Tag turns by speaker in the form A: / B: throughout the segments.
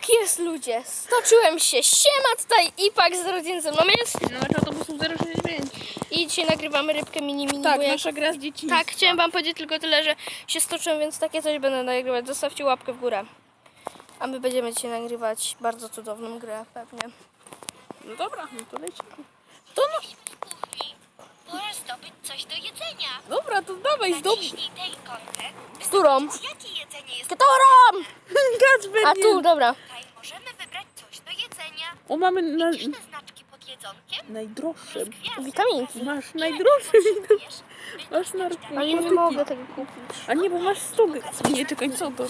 A: Tak jest ludzie, stoczyłem się. Siema tutaj Ipak z rodzin ze mną jest.
B: No autobusu 065.
A: I dzisiaj nagrywamy rybkę mini mini.
B: Tak, nasza gra z dzieciństwa.
A: tak, chciałem wam powiedzieć tylko tyle, że się stoczyłem, więc takie coś będę nagrywać. Zostawcie łapkę w górę. A my będziemy dzisiaj nagrywać bardzo cudowną grę pewnie.
B: No dobra, no to lecimy. To no.
C: Pora zdobyć coś do jedzenia.
B: dobra, to dawaj, zdob...
C: Naciśnij tę ikonkę.
A: Którą?
C: Jakie jedzenie jest
A: Którą?
B: Kacper,
A: A tu, dobra.
C: tutaj? Możemy wybrać coś do jedzenia.
B: O, mamy na...
C: Widzisz te znaczki pod jedzonkiem?
B: najdroższe.
C: Gwiazdy
A: Witaminki.
B: Masz
C: Ile
B: najdroższe.
C: potrzebujesz, by
B: Masz
A: Ale ja nie mogę tego kupić.
B: A nie, bo masz stogę. Nie, czekaj, co to?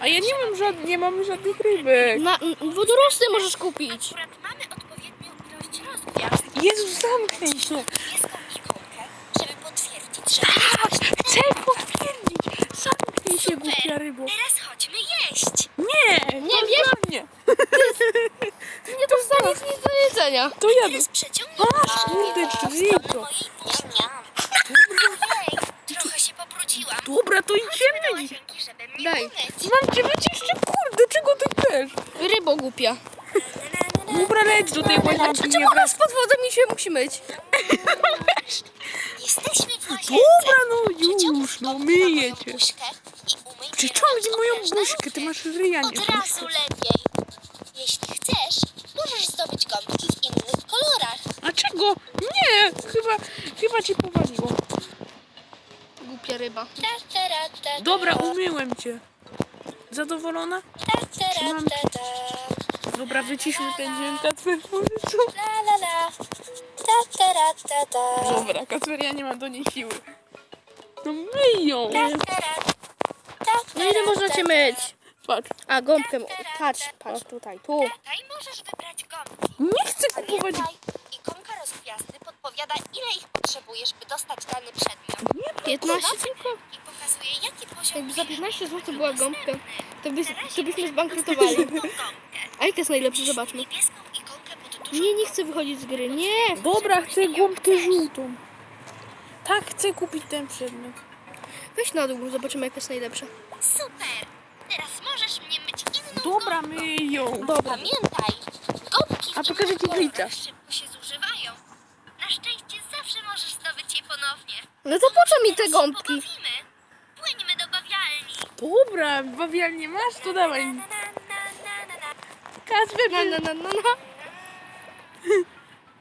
B: A ja nie mam żadnych, nie mamy żadnych rybek.
A: Na wodorosty możesz kupić.
C: Akurat mamy odpowiednią ilość rozgwiazd.
B: Jezu, zamknij się.
C: Niebieską ikonkę, żeby potwierdzić, że
B: Chcę potwierdzić. Zamknij się, głupia rybo.
C: Teraz chodźmy jeść.
B: Nie,
A: Nie, wiesz-
B: dla mnie.
A: Nie dostaniesz nic do jedzenia.
B: To ja...
C: Teraz przeciągnij
B: Masz, kurde, triko.
C: Ojej, trochę się pobrudziłam.
B: Dobra, to idziemy.
C: Żeby mnie
A: Daj.
C: umyć.
B: Mam cię jeszcze, kurde, czego ty chcesz?
A: Rybo głupia.
B: Dobra, leć do tej łazienki, nie
A: Czemu
B: wracaj.
A: nas pod wodą mi się musi myć?
C: Jesteśmy w łazience.
B: Dobra, no już, no myję cię.
C: buźkę
B: Przeciągnij
C: raz
B: moją buźkę, ty masz ryja, nie
C: Od razu lepiej. Jeśli chcesz, możesz zdobyć gąbki w innych kolorach.
B: A czego? Nie, chyba, chyba cię powaliło.
A: Głupia ryba.
C: Ta, ta, ra, ta, ta.
B: Dobra, umyłem cię. Zadowolona?
C: Ta, ta, ra,
B: Trzymam
C: ta, ta.
B: Dobra, wyciśmy ten dźwięk, Kacper. Co?
C: La, la, la. Ta, ta, ra, ta, ta.
B: Dobra, Kacper, ja nie mam do niej siły. No myj ją.
C: Ta, ta, ra. Ta, ta,
A: No ile można cię myć?
B: Patrz,
A: A, gąbkę. Patrz, patrz tutaj, tu.
C: Tutaj możesz wybrać gąbki.
B: nie chcę kupować...
C: Ikonka rozgwiazdy podpowiada, ile ich potrzebujesz, by dostać dany przedmiot.
B: Nie,
A: 15 tylko?
C: I pokazuje, jaki poziom
A: Jakby za 15 zł była gąbka, to, byś, to byśmy zbankrutowali. A jaka jest najlepsza? Zobaczmy. Nie, nie chcę wychodzić z gry. Nie!
B: Dobra, chcę gąbkę żółtą. Tak, chcę kupić ten przedmiot.
A: Weź na dół, zobaczymy jaka jest najlepsza.
C: Super! Teraz możesz mnie myć inną
B: Dobra,
C: gąbką.
B: myj ją.
A: Dobra.
C: Pamiętaj, gąbki w
B: A pokażę ci
C: innych
B: glitcha.
C: szybko się zużywają. Na szczęście zawsze możesz zdobyć je ponownie.
A: No to po co mi te
C: Teraz się
A: gąbki?
C: pobawimy. Płyńmy do bawialni.
B: Dobra, bawialnie masz, to dawaj.
C: Na, na, na, na, na.
A: No, no, no, no.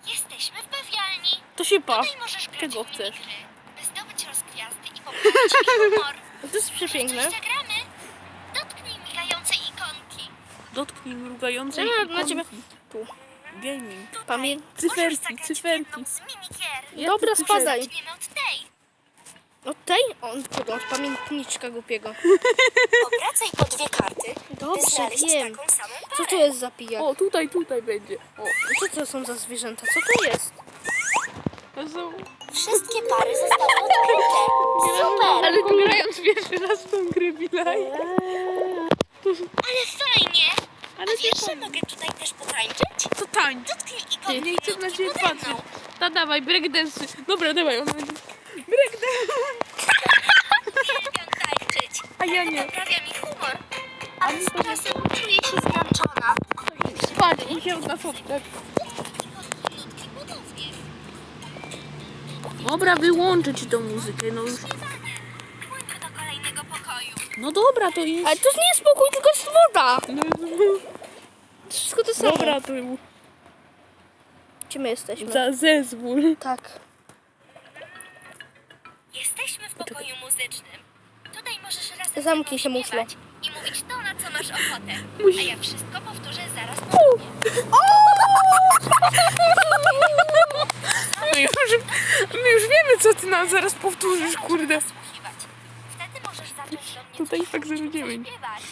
C: Jesteśmy w bawialni.
B: to się pa.
C: Tutaj możesz grać
B: Czego
C: w
B: chcesz?
C: minigry, by zdobyć rozgwiazdy i poprawić humor.
A: To jest przepiękne
C: zagramy? Dotknij migającej ikonki.
B: Dotknij mrugającej
A: No, na
B: ikonki.
A: ciebie. Tu.
B: Gaming.
A: Pamię-
B: cyferki, cyferki. Jak
A: Dobra, spadaj.
C: Zaczniemy od tej.
A: Od tej? On, pamiętniczka głupiego.
C: Obracaj po dwie karty, by
A: Dobrze,
C: znaleźć
A: wiem.
C: taką samą
A: Co to jest za pijak?
B: O, tutaj, tutaj będzie. O,
A: Co to są za zwierzęta? Co to jest?
B: to są...
C: Wszystkie pary zostały odkryte. Super!
B: Ale grając pierwszy raz w tą grę, Bilaj.
C: Fajnie. mogę tutaj też potańczyć?
B: To tań.
C: Dotknij
B: Ty
C: ikonki
B: nie chcę na ciebie
C: pode
B: patrzeć.
C: mną.
B: Ta dawaj, breakdance. Dobra, dawaj, ona będzie... Breakdance.
C: Uwielbiam tańczyć.
B: A ja nie.
C: Poprawia mi humor. Ale z czasem czuję się zmęczona.
B: Patrz, mi się na fotek.
C: Minutki ponownie.
B: Dobra, wyłączę ci tą muzykę, no.
C: Śpiewanie. Płyńmy do kolejnego pokoju.
B: No dobra, to jest...
A: Ale to nie jest spokój, tylko jest woda.
B: No,
A: To wszystko to samo.
B: Dobra, to
A: Gdzie my jesteśmy?
B: za zezwól.
A: Tak.
C: Jesteśmy w pokoju muzycznym. Tutaj możesz razem
A: Zamknij się, muszlo.
C: I mówić to, na co masz ochotę.
B: Musi-
C: A ja wszystko powtórzę zaraz ponownie.
B: My już, my już wiemy, co ty nam zaraz powtórzysz, kurde.
C: Wtedy możesz zacząć do mnie
B: Tutaj
C: coś
B: tak 09.
C: coś śpiewać.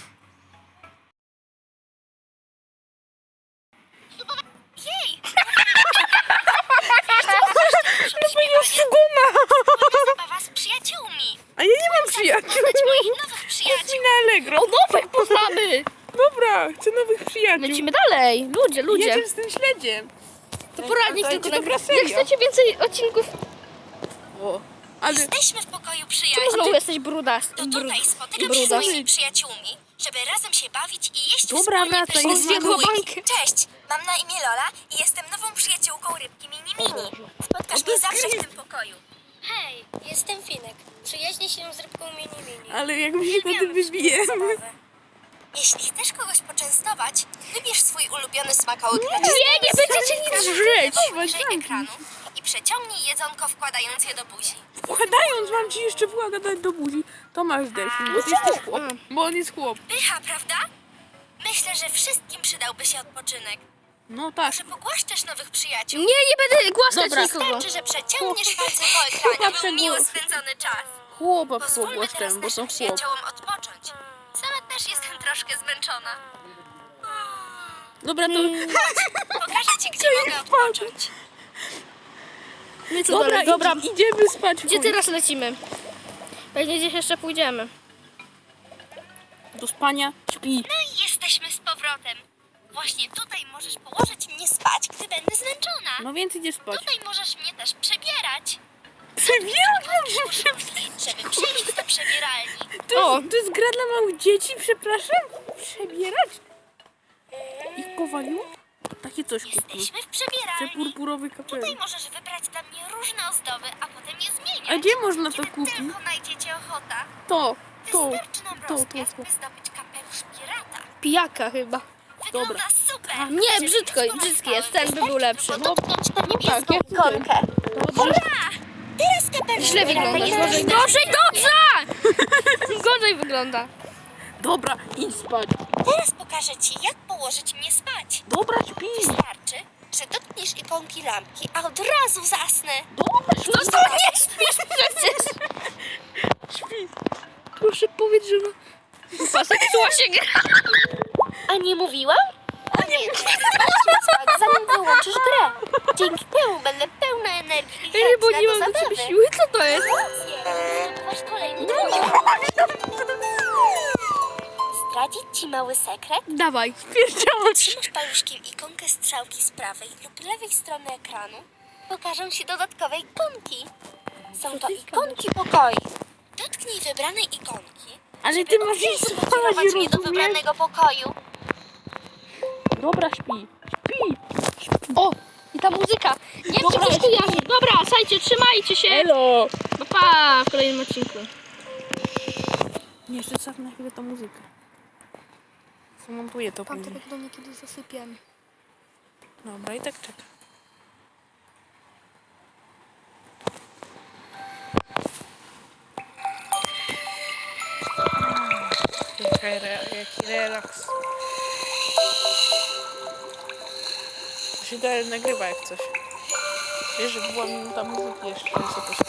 C: Jej!
B: No jest guma.
C: Zabawa z przyjaciółmi.
B: A ja nie mam przyjaciół.
C: Poznać moich nowych przyjaciół.
B: na Allegro.
A: Nowych poznamy!
B: Dobra, chcę nowych przyjaciół.
A: Lecimy dalej. Ludzie, ludzie.
B: Jedziesz z tym śledziem.
A: To poradnik tylko nagra-
B: dobra
A: Jak chcecie więcej odcinków,
B: O, ale
C: Jesteśmy w pokoju przyjaciół.
A: znowu jesteś brudas.
C: To tutaj spotykam się z moimi przyjaciółmi. żeby razem się bawić i jeść
B: Dobra,
C: wspólnie
B: wracaj,
C: pyszne
B: jest
C: smakołyki. Cześć, mam na imię Lola i jestem nową przyjaciółką rybki Mini Mini. Spotkasz mnie zawsze w tym pokoju. Hej, jestem Finek. Przyjaźnię się z rybką Mini Mini.
B: Ale jak my się na tym wybijemy.
C: Jeśli chcesz kogoś poczęstować, wybierz swój ulubiony smakołyk na
A: Nie, nie będziecie nic
B: Żreć, zamknij
C: ekranu i przeciągnij jedzonko wkładając je do buzi.
B: Wkładając mam ci jeszcze właga dać do buzi. To masz delfin, bo ty jesteś chłop. Bo on jest chłop.
C: Pycha, prawda? Myślę, że wszystkim przydałby się odpoczynek.
B: No tak.
C: Może pogłaszczesz nowych przyjaciół?
A: Nie, nie będę głaskać
B: Dobra.
A: nikogo.
C: Wystarczy, że przeciągniesz palce po ekranie,
B: Chłopak
C: był miło
B: przegłos-
C: spędzony czas.
B: Chłopa
C: Pozwólmy teraz
B: pogłaszczę, bo
C: naszym
B: chłop.
C: przyjaciołom odpocząć. Sama też jestem troszkę zmęczona.
B: Dobra, to...
C: Pokażę ci, gdzie mogę odpocząć.
A: My co
B: Dobra,
A: dalej? Dobra,
B: idziemy spać.
A: gdzie
B: chuj.
A: teraz lecimy? Pewnie gdzieś jeszcze pójdziemy.
B: Do spania, śpi.
C: No i jesteśmy z powrotem. Właśnie tutaj możesz położyć mnie spać, gdy będę zmęczona.
B: No więc idziesz spać.
C: Tutaj możesz mnie też przebierać,
B: Przebieram
C: żeby przejść do przebieralni.
B: To
A: O.
B: to jest gra dla małych dzieci, przepraszam? Przebierać? Ich powaliło? Takie coś kupił.
C: Jesteśmy w
B: Ten
C: przebieralni.
B: purpurowy
C: Tutaj
B: kapelusz.
C: możesz wybrać dla mnie różne ozdoby, a potem je zmieniać.
B: A gdzie można to
C: Kiedy
B: kupić?
C: tylko znajdziecie ochota.
B: To, to,
C: Wystarczy nam
B: to, to,
C: rozkaz,
B: to.
C: by zdobyć kapelusz pirata.
A: Pijaka chyba.
C: Wygląda super.
A: Nie, brzydko,
C: nie
A: brzydki jest, ten by był lepszy.
C: tylko dotknąć na
B: No tak, chcę
C: ikonkę.
B: Dobrze.
C: Teraz kapelusz
A: Źle
C: pirata
A: wygląda.
C: jest
A: Gorzej, gorzej, dobrze! Gorzej wygląda.
B: Dobra, idź spać.
C: Teraz pokażę ci, jak położyć mnie spać.
B: Dobra, śpi.
C: Wystarczy, że dotkniesz ikonki lampki, a od razu zasnę.
B: Dobra, śpi.
A: No to nie śpisz przecież!
B: śpi.
A: Proszę powiedz, że no... Zepsuła się gra.
C: A nie mówiłam? Pamiętaj, wystarczy spać,
A: Dawaj.
B: Pierdziałam się.
C: Trzymasz paluszkiem ikonkę strzałki z prawej lub lewej strony ekranu. Pokażą się dodatkowe ikonki. Są to ikonki pokoi. Dotknij wybranej ikonki.
B: Ale
C: żeby
B: ty masz iść spać,
C: mnie do
B: rozumiesz?
C: wybranego pokoju.
B: Dobra, śpi. Śpi.
A: O! I ta muzyka. Nie wiem, czy
B: Dobra.
A: ktoś kojarzy. Dobra, słuchajcie, trzymajcie się.
B: Elo.
A: Pa, pa w kolejnym odcinku.
B: Nie, jeszcze cofnę na chwilę tą muzykę. Zamontuję to później.
A: do mnie kiedy zasypiam.
B: Dobra, i tak czekam. Jaki, re, jaki relaks. To się dalej nagrywa jak coś. Wiesz, że była minuta muzyki jeszcze, ale sobie